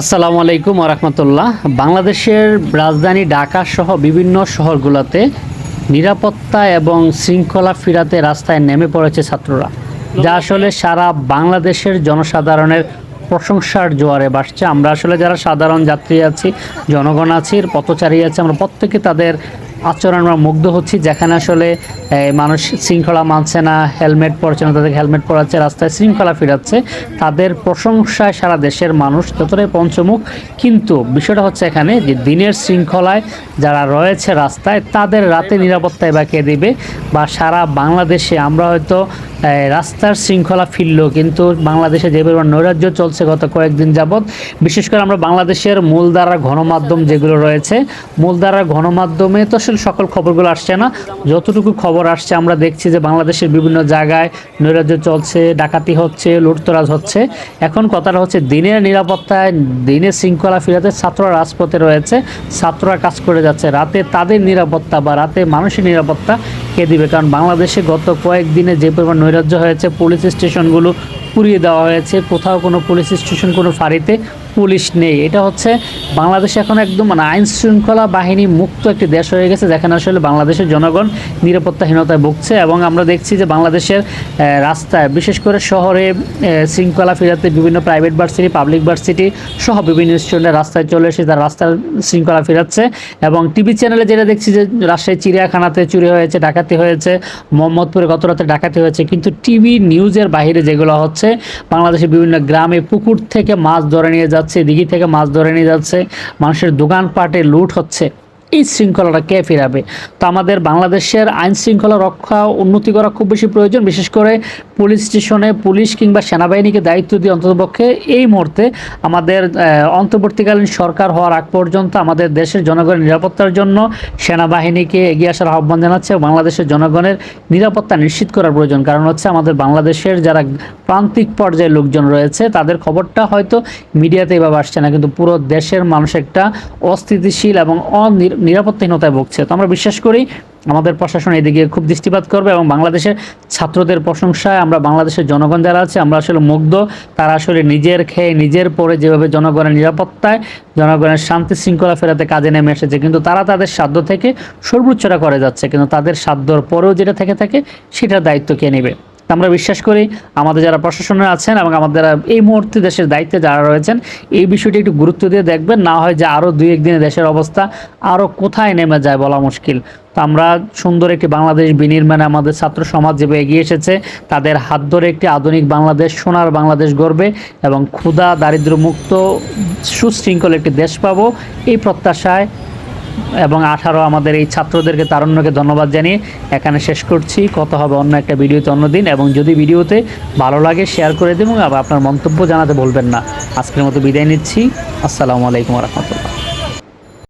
আসসালামু আলাইকুম রহমতুল্লাহ। বাংলাদেশের রাজধানী ঢাকা সহ বিভিন্ন শহরগুলোতে নিরাপত্তা এবং শৃঙ্খলা ফিরাতে রাস্তায় নেমে পড়েছে ছাত্ররা, যা আসলে সারা বাংলাদেশের জনসাধারণের প্রশংসার জোয়ারে বাসছে। আমরা আসলে যারা সাধারণ যাত্রী আছি, জনগণ আছি পথচারী আছে, আমরা প্রত্যেকে তাদের আচরণ আমরা মুগ্ধ হচ্ছি, যেখানে আসলে মানুষ শৃঙ্খলা মানছে না, হেলমেট পরছে না, তাদেরকে হেলমেট পরাচ্ছে, রাস্তায় শৃঙ্খলা ফিরাচ্ছে। তাদের প্রশংসায় সারা দেশের মানুষ যতটাই পঞ্চমুখ, কিন্তু বিষয়টা হচ্ছে এখানে যে দিনের শৃঙ্খলায় যারা রয়েছে রাস্তায়, তাদের রাতে নিরাপত্তায় বা কে দিবে বা সারা বাংলাদেশে আমরা হয়তো রাস্তার শৃঙ্খলা ফিরল, কিন্তু বাংলাদেশে যে পরিমাণ নৈরাজ্য চলছে গত কয়েকদিন যাবৎ, বিশেষ করে আমরা বাংলাদেশের মূলধারা গণমাধ্যম যেগুলো রয়েছে মূলধারার গণমাধ্যমে তো আসলে সকল খবরগুলো আসছে না। যতটুকু খবর আসছে, আমরা দেখছি যে বাংলাদেশের বিভিন্ন জায়গায় নৈরাজ্য চলছে, ডাকাতি হচ্ছে, লুটতরাজ হচ্ছে। এখন কথাটা হচ্ছে দিনের নিরাপত্তায়, দিনের শৃঙ্খলা ফিরাতে ছাত্ররা রাজপথে রয়েছে, ছাত্ররা কাজ করে যাচ্ছে। রাতে তাদের নিরাপত্তা বা রাতে মানুষের নিরাপত্তা কে দিবে। কারণ বাংলাদেশে গত কয়েকদিনে যে পরিমাণ নৈরাজ্য হয়েছে পুলিশ স্টেশনগুলো পুড়িয়ে দেওয়া হয়েছে। কোথাও কোনো পুলিশ স্টেশন, কোনো ফাঁড়িতে পুলিশ নেই। এটা হচ্ছে বাংলাদেশ এখন একদম মানে আইন শৃঙ্খলা বাহিনী মুক্ত একটি দেশ হয়ে গেছে, যেখানে আসলে বাংলাদেশের জনগণ নিরাপত্তাহীনতায় ভুগছে এবং আমরা দেখছি যে বাংলাদেশের রাস্তায়, বিশেষ করে শহরে শৃঙ্খলা ফেরাতে বিভিন্ন প্রাইভেট ভার্সিটি পাবলিক ভার্সিটি সহ বিভিন্ন স্টুডেন্ট রাস্তায় চলে এসে তার রাস্তার শৃঙ্খলা ফেরাচ্ছে এবং টিভি চ্যানেলে যেটা দেখছি যে রাজশাহী, চিড়িয়াখানাতে চুরি হয়েছে, ডাকাতি হয়েছে, মোহাম্মদপুরে গত রাতে ডাকাতি হয়েছে, কিন্তু টিভি নিউজের বাইরে যেগুলো হচ্ছে বাংলাদেশের বিভিন্ন গ্রামে পুকুর থেকে মাছ ধরে নিয়ে যাচ্ছে, দিঘি থেকে মাছ ধরে নিয়ে যাচ্ছে। মানুষের দোকানপাটে লুট হচ্ছে। এই শৃঙ্খলাটা কে ফেরাবে? তো আমাদের বাংলাদেশের আইন শৃঙ্খলা রক্ষা, উন্নতি করা খুব বেশি প্রয়োজন। বিশেষ করে পুলিশ স্টেশনে পুলিশ কিংবা সেনাবাহিনীকে দায়িত্ব দিয়ে অন্ততপক্ষে এই মুহূর্তে আমাদের অন্তর্বর্তীকালীন সরকার হওয়ার আগ পর্যন্ত আমাদের দেশের জনগণের নিরাপত্তার জন্য সেনাবাহিনীকে এগিয়ে আসার আহ্বান জানাচ্ছে বাংলাদেশের জনগণের নিরাপত্তা নিশ্চিত করার প্রয়োজন। কারণ হচ্ছে আমাদের বাংলাদেশের যারা প্রান্তিক পর্যায়ে লোকজন রয়েছে, তাদের খবরটা হয়তো মিডিয়াতে এভাবে আসছে না, কিন্তু পুরো দেশের মানুষ একটা অস্থিতিশীল এবং অনিরাপত্তাহীনতায় ভুগছে। তো আমরা বিশ্বাস করি আমাদের প্রশাসন এদিকে খুব দৃষ্টিপাত করবে এবং বাংলাদেশের ছাত্রদের প্রশংসায় আমরা বাংলাদেশের জনগণ যারা আছে, আমরা আসলে মুগ্ধ। তারা আসলে নিজের খেয়ে নিজের পরে যেভাবে জনগণের নিরাপত্তায়, জনগণের শান্তি শৃঙ্খলা ফেরাতে কাজে নেমে এসেছে, কিন্তু তারা তাদের সাধ্য থেকে সর্বোচ্চটা করে যাচ্ছে, কিন্তু তাদের সাধ্যর পরেও যেটা থেকে থাকে, সেটার দায়িত্ব কে নেবে? আমরা বিশ্বাস করি আমাদের যারা প্রশাসনে আছেন এবং আমাদের এই মুহূর্তে দেশের দায়িত্বে যারা রয়েছেন, এই বিষয়টি একটু গুরুত্ব দিয়ে দেখবেন। না হয় যে আরও দুই একদিনে দেশের অবস্থা আরও কোথায় নেমে যায় বলা মুশকিল। তো আমরা সুন্দর একটি বাংলাদেশ বিনির্মাণে আমাদের ছাত্র সমাজ যেভাবে এগিয়ে এসেছে, তাদের হাত ধরে একটি আধুনিক বাংলাদেশ, সোনার বাংলাদেশ গড়বে এবং ক্ষুধা, দারিদ্র্যমুক্ত, সুশৃঙ্খল একটি দেশ পাবো, এই প্রত্যাশায় এবং আঠারো আমাদের এই ছাত্রদেরকে তারুণ্যকে ধন্যবাদ জানিয়ে এখানে শেষ করছি। কত হবে অন্য একটা ভিডিওতে অন্যদিন এবং যদি ভিডিওতে ভালো লাগে শেয়ার করে দেবেন এবং আপনার মন্তব্য জানাতে বলবেন না। আজকের মতো বিদায় নিচ্ছি। আসসালামু আলাইকুম রহমতুল্লাহ।